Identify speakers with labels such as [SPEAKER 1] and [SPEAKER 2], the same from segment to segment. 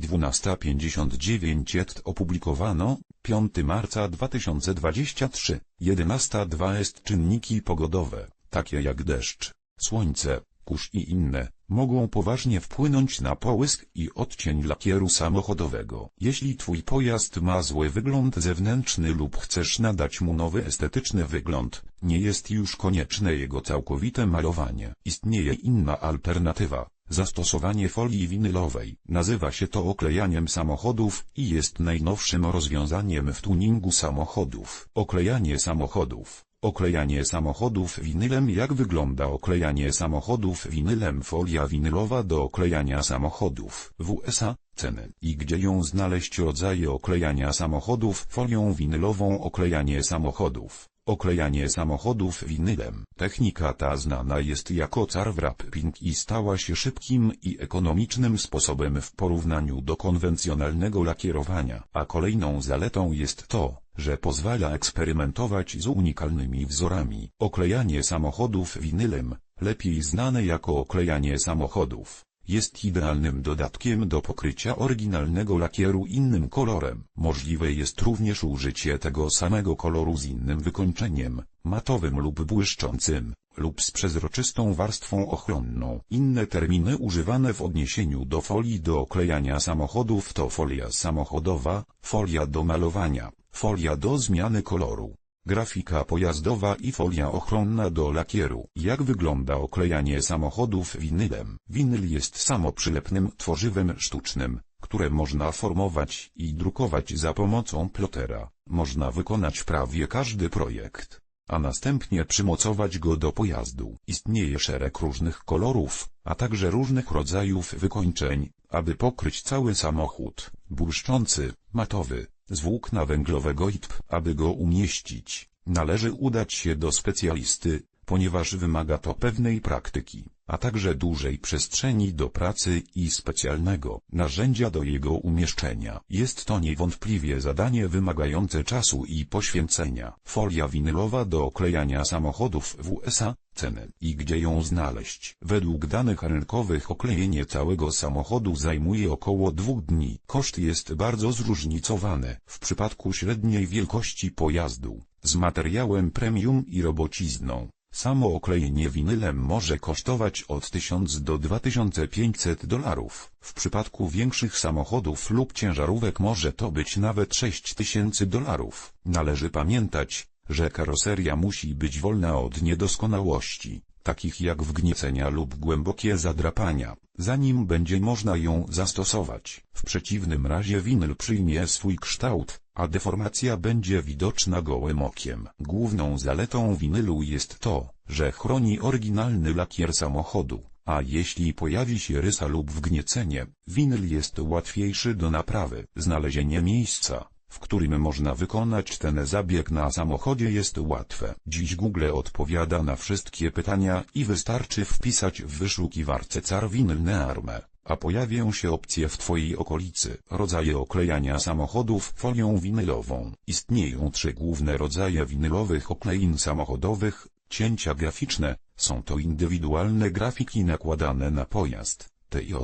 [SPEAKER 1] 12.59 Jet opublikowano 5 marca 2023 11.2 jest czynniki pogodowe, takie jak deszcz, słońce, kurz i inne, mogą poważnie wpłynąć na połysk i odcień lakieru samochodowego. Jeśli twój pojazd ma zły wygląd zewnętrzny lub chcesz nadać mu nowy estetyczny wygląd, nie jest już konieczne jego całkowite malowanie. Istnieje inna alternatywa. Zastosowanie folii winylowej. Nazywa się to oklejaniem samochodów i jest najnowszym rozwiązaniem w tuningu samochodów. Oklejanie samochodów. Oklejanie samochodów winylem. Jak wygląda oklejanie samochodów winylem? Folia winylowa do oklejania samochodów. W USA, ceny. I gdzie ją znaleźć? Rodzaje oklejania samochodów. Folią winylową Oklejanie samochodów Oklejanie samochodów winylem. Technika ta znana jest jako car wrapping i stała się szybkim i ekonomicznym sposobem w porównaniu do konwencjonalnego lakierowania. A kolejną zaletą jest to, że pozwala eksperymentować z unikalnymi wzorami. Oklejanie samochodów winylem, lepiej znane jako oklejanie samochodów, jest idealnym dodatkiem do pokrycia oryginalnego lakieru innym kolorem. Możliwe jest również użycie tego samego koloru z innym wykończeniem, matowym lub błyszczącym, lub z przezroczystą warstwą ochronną. Inne terminy używane w odniesieniu do folii do oklejania samochodów to folia samochodowa, folia do malowania, folia do zmiany koloru, grafika pojazdowa i folia ochronna do lakieru. Jak wygląda oklejanie samochodów winylem? Winyl jest samoprzylepnym tworzywem sztucznym, które można formować i drukować za pomocą plotera. Można wykonać prawie każdy projekt, a następnie przymocować go do pojazdu. Istnieje szereg różnych kolorów, a także różnych rodzajów wykończeń, aby pokryć cały samochód. Błyszczący, matowy, z włókna węglowego ITP. Aby go umieścić, należy udać się do specjalisty, ponieważ wymaga to pewnej praktyki, a także dużej przestrzeni do pracy i specjalnego narzędzia do jego umieszczenia. Jest to niewątpliwie zadanie wymagające czasu i poświęcenia. Folia winylowa do oklejania samochodów w USA, ceny i gdzie ją znaleźć. Według danych rynkowych oklejenie całego samochodu zajmuje około dwóch dni. Koszt jest bardzo zróżnicowany. W przypadku średniej wielkości pojazdu, z materiałem premium i robocizną, Samo oklejenie winylem może kosztować od 1000 do 2500 dolarów. W przypadku większych samochodów lub ciężarówek może to być nawet 6000 dolarów. Należy pamiętać, że karoseria musi być wolna od niedoskonałości, takich jak wgniecenia lub głębokie zadrapania, zanim będzie można ją zastosować. W przeciwnym razie winyl przyjmie swój kształt, a deformacja będzie widoczna gołym okiem. Główną zaletą winylu jest to, że chroni oryginalny lakier samochodu, a jeśli pojawi się rysa lub wgniecenie, winyl jest łatwiejszy do naprawy. Znalezienie miejsca, w którym można wykonać ten zabieg na samochodzie jest łatwe. Dziś Google odpowiada na wszystkie pytania i wystarczy wpisać w wyszukiwarce car winylne armę a pojawią się opcje w Twojej okolicy. Rodzaje oklejania samochodów folią winylową. Istnieją trzy główne rodzaje winylowych oklein samochodowych. Cięcia graficzne, są to indywidualne grafiki nakładane na pojazd, TJ,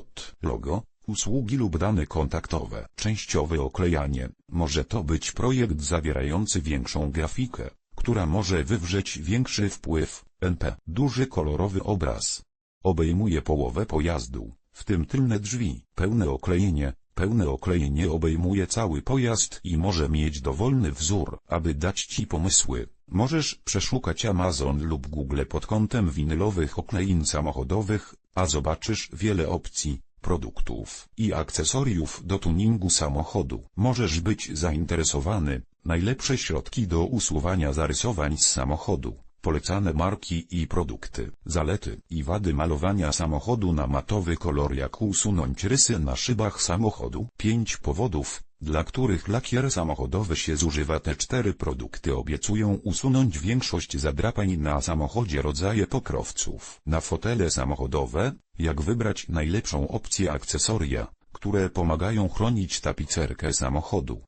[SPEAKER 1] logo, usługi lub dane kontaktowe. Częściowe oklejanie, może to być projekt zawierający większą grafikę, która może wywrzeć większy wpływ, NP. Duży kolorowy obraz. Obejmuje połowę pojazdu w tym tylne drzwi. Pełne oklejenie, pełne oklejenie obejmuje cały pojazd i może mieć dowolny wzór. Aby dać Ci pomysły, możesz przeszukać Amazon lub Google pod kątem winylowych oklein samochodowych, a zobaczysz wiele opcji, produktów i akcesoriów do tuningu samochodu. Możesz być zainteresowany, najlepsze środki do usuwania zarysowań z samochodu. Polecane marki i produkty. Zalety i wady malowania samochodu na matowy kolor Jak usunąć rysy na szybach samochodu. 5 powodów, dla których lakier samochodowy się zużywa. Te cztery produkty obiecują usunąć większość zadrapań na samochodzie rodzaje pokrowców. Na fotele samochodowe, jak wybrać najlepszą opcję akcesoria, które pomagają chronić tapicerkę samochodu.